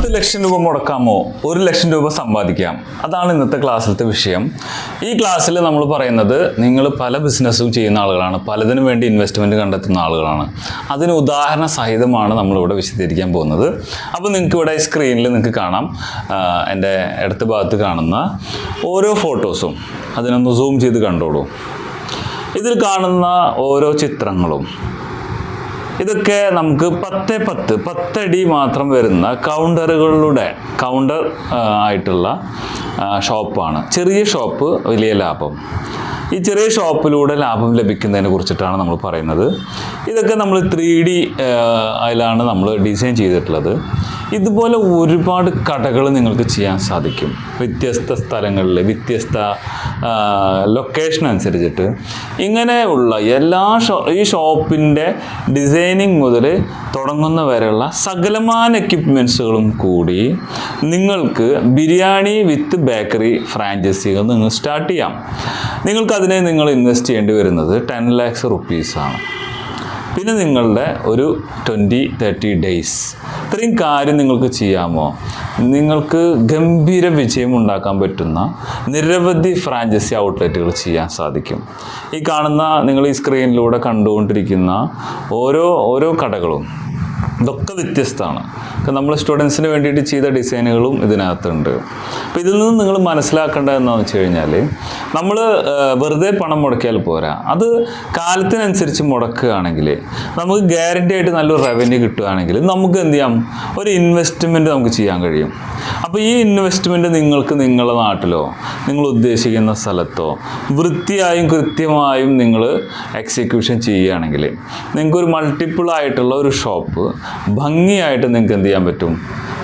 പത്ത് ലക്ഷം രൂപ മുടക്കാമോ? ഒരു ലക്ഷം രൂപ സമ്പാദിക്കാം. അതാണ് ഇന്നത്തെ ക്ലാസ്സിലത്തെ വിഷയം. ഈ ക്ലാസ്സിൽ നമ്മൾ പറയുന്നത് നിങ്ങൾ പല ബിസിനസ്സും ചെയ്യുന്ന ആളുകളാണ്. പലതിനു വേണ്ടി ഇൻവെസ്റ്റ്മെന്റ് കണ്ടെത്തുന്ന ആളുകളാണ്. അതിന് ഉദാഹരണ സഹിതമാണ് നമ്മളിവിടെ വിശദീകരിക്കാൻ പോകുന്നത്. അപ്പോൾ നിങ്ങൾക്ക് ഇവിടെ സ്ക്രീനിൽ നിങ്ങൾക്ക് കാണാം. എന്റെ ഇടത്ത് ഭാഗത്ത് കാണുന്ന ഓരോ ഫോട്ടോസും അതിനൊന്ന് സൂം ചെയ്ത് കണ്ടോളൂ. ഇതിൽ കാണുന്ന ഓരോ ചിത്രങ്ങളും. ഇതൊക്കെ നമുക്ക് പത്ത് പത്ത് പത്തടി മാത്രം വരുന്ന കൗണ്ടറുകളുടെ കൗണ്ടർ ആയിട്ടുള്ള ഷോപ്പാണ്. ചെറിയ ഷോപ്പ് വലിയ ലാഭം. ഈ ചെറിയ ഷോപ്പിലൂടെ ലാഭം ലഭിക്കുന്നതിനെ കുറിച്ചിട്ടാണ് നമ്മൾ പറയുന്നത്. ഇതൊക്കെ നമ്മൾ ത്രീ ഡി അതിലാണ് നമ്മൾ ഡിസൈൻ ചെയ്തിട്ടുള്ളത്. ഇതുപോലെ ഒരുപാട് കടകൾ നിങ്ങൾക്ക് ചെയ്യാൻ സാധിക്കും. വ്യത്യസ്ത സ്ഥലങ്ങളിൽ വ്യത്യസ്ത ലൊക്കേഷൻ അനുസരിച്ചിട്ട്. ഇങ്ങനെയുള്ള എല്ലാ ഷോ ഈ ഷോപ്പിന്റെ ഡിസൈനിങ് മുതൽ തുടങ്ങുന്ന വരെയുള്ള സകലമാന എക്യുപ്മെൻസുകളും കൂടി നിങ്ങൾക്ക് ബിരിയാണി വിത്ത് ബേക്കറി ഫ്രാഞ്ചൈസികൾ നിങ്ങൾ സ്റ്റാർട്ട് ചെയ്യാം. നിങ്ങൾക്കതിനെ നിങ്ങൾ ഇൻവെസ്റ്റ് ചെയ്യേണ്ടി വരുന്നത് ടെൻ ലാക്സ് റുപ്പീസാണ് പിന്നെ നിങ്ങളുടെ ഒരു ട്വന്റി തേർട്ടി ഡേയ്സ് ഇത്രയും കാര്യം നിങ്ങൾക്ക് ചെയ്യാമോ? നിങ്ങൾക്ക് ഗംഭീര വിജയം ഉണ്ടാക്കാൻ പറ്റുന്ന നിരവധി ഫ്രാഞ്ചൈസി ഔട്ട്ലെറ്റുകൾ ചെയ്യാൻ സാധിക്കും. ഈ കാണുന്ന നിങ്ങൾ ഈ സ്ക്രീനിലൂടെ കണ്ടുകൊണ്ടിരിക്കുന്ന ഓരോ ഓരോ കടകളും ഇതൊക്കെ വ്യത്യസ്തമാണ്. നമ്മൾ സ്റ്റുഡൻസിന് വേണ്ടിയിട്ട് ചെയ്ത ഡിസൈനുകളും ഇതിനകത്തുണ്ട്. അപ്പോൾ ഇതിൽ നിന്ന് നിങ്ങൾ മനസ്സിലാക്കേണ്ടത് എന്താണെന്ന് വെച്ച് കഴിഞ്ഞാൽ നമ്മൾ വെറുതെ പണം മുടക്കിയാൽ പോരാ. അത് കാലത്തിനനുസരിച്ച് മുടക്കുകയാണെങ്കിൽ നമുക്ക് ഗ്യാരണ്ടി ആയിട്ട് നല്ലൊരു റവന്യൂ കിട്ടുകയാണെങ്കിൽ നമുക്ക് എന്ത് ചെയ്യാം? ഒരു ഇൻവെസ്റ്റ്മെന്റ് നമുക്ക് ചെയ്യാൻ കഴിയും. അപ്പോൾ ഈ ഇൻവെസ്റ്റ്മെന്റ് നിങ്ങൾക്ക് നിങ്ങളുടെ നാട്ടിലോ നിങ്ങൾ ഉദ്ദേശിക്കുന്ന സ്ഥലത്തോ വൃത്തിയായും കൃത്യമായും നിങ്ങൾ എക്സിക്യൂഷൻ ചെയ്യുകയാണെങ്കിൽ നിങ്ങൾക്കൊരു മൾട്ടിപ്പിൾ ആയിട്ടുള്ള ഒരു ഷോപ്പ് ഭംഗിയായിട്ട് നിങ്ങൾക്ക് എന്ത് ചെയ്യാൻ പറ്റും?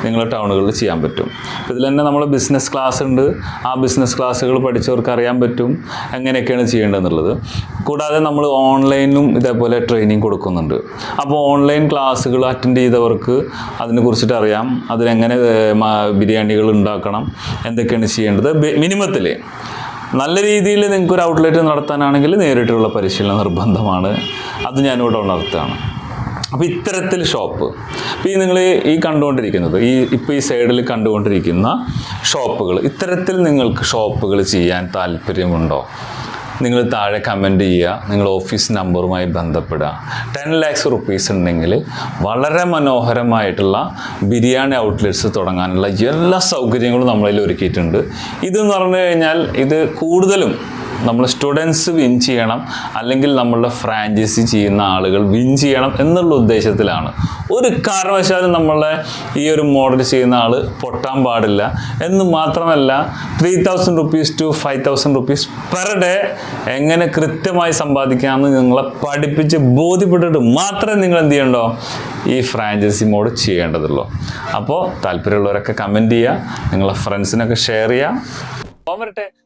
നിങ്ങളുടെ ടൗണുകളിൽ ചെയ്യാൻ പറ്റും. ഇതിൽ തന്നെ നമ്മൾ ബിസിനസ് ക്ലാസ് ഉണ്ട്. ആ ബിസിനസ് ക്ലാസ്സുകൾ പഠിച്ചവർക്ക് അറിയാൻ പറ്റും എങ്ങനെയൊക്കെയാണ് ചെയ്യേണ്ടതെന്നുള്ളത്. കൂടാതെ നമ്മൾ ഓൺലൈനിലും ഇതേപോലെ ട്രെയിനിങ് കൊടുക്കുന്നുണ്ട്. അപ്പോൾ ഓൺലൈൻ ക്ലാസ്സുകൾ അറ്റൻഡ് ചെയ്തവർക്ക് അതിനെ കുറിച്ചിട്ട് അറിയാം. അതിനെങ്ങനെ ബിരിയാണികൾ ഉണ്ടാക്കണം എന്തൊക്കെയാണ് ചെയ്യേണ്ടത്. മിനിമത്തിൽ നല്ല രീതിയിൽ നിങ്ങൾക്ക് ഒരു ഔട്ട്ലെറ്റ് നടത്താനാണെങ്കിൽ നേരിട്ടുള്ള പരിശീലനം നിർബന്ധമാണ്. അത് ഞാനിവിടെ ഉണർത്തുകയാണ്. അപ്പോൾ ഇത്തരത്തിൽ ഷോപ്പ് ഇപ്പോൾ ഈ നിങ്ങൾ ഈ കണ്ടുകൊണ്ടിരിക്കുന്നത് ഈ ഇപ്പോൾ ഈ സൈഡിൽ കണ്ടുകൊണ്ടിരിക്കുന്ന ഷോപ്പുകൾ ഇത്തരത്തിൽ നിങ്ങൾക്ക് ഷോപ്പുകൾ ചെയ്യാൻ താല്പര്യമുണ്ടോ? നിങ്ങൾ താഴെ കമന്റ് ചെയ്യുക നിങ്ങൾ ഓഫീസ് നമ്പറുമായി ബന്ധപ്പെടുക. ടെൻ ലാക്സ് റുപ്പീസ് ഉണ്ടെങ്കിൽ വളരെ മനോഹരമായിട്ടുള്ള ബിരിയാണി ഔട്ട്ലെറ്റ്സ് തുടങ്ങാനുള്ള എല്ലാ സൗകര്യങ്ങളും നമ്മളതിൽ ഒരുക്കിയിട്ടുണ്ട്. ഇതെന്ന് പറഞ്ഞു കഴിഞ്ഞാൽ ഇത് കൂടുതലും നമ്മൾ സ്റ്റുഡൻസ് വിൻ ചെയ്യണം അല്ലെങ്കിൽ നമ്മളുടെ ഫ്രാഞ്ചൈസി ചെയ്യുന്ന ആളുകൾ വിൻ ചെയ്യണം എന്നുള്ള ഉദ്ദേശത്തിലാണ്. ഒരു കാരണവശാലും നമ്മളുടെ ഈ ഒരു മോഡൽ ചെയ്യുന്ന ആൾ പൊട്ടാൻ പാടില്ല. എന്ന് മാത്രമല്ല three thousand rupees to five thousand rupees per day എങ്ങനെ കൃത്യമായി സമ്പാദിക്കാമെന്ന് നിങ്ങളെ പഠിപ്പിച്ച് ബോധ്യപ്പെട്ടിട്ട് മാത്രമേ നിങ്ങൾ എന്ത് ചെയ്യണ്ടോ? ഈ ഫ്രാഞ്ചൈസി മോഡ് ചെയ്യേണ്ടതുള്ളൂ. അപ്പോൾ താല്പര്യമുള്ളവരൊക്കെ കമന്റ് ചെയ്യുക നിങ്ങളെ ഫ്രണ്ട്സിനൊക്കെ ഷെയർ ചെയ്യുക. പോകാൻ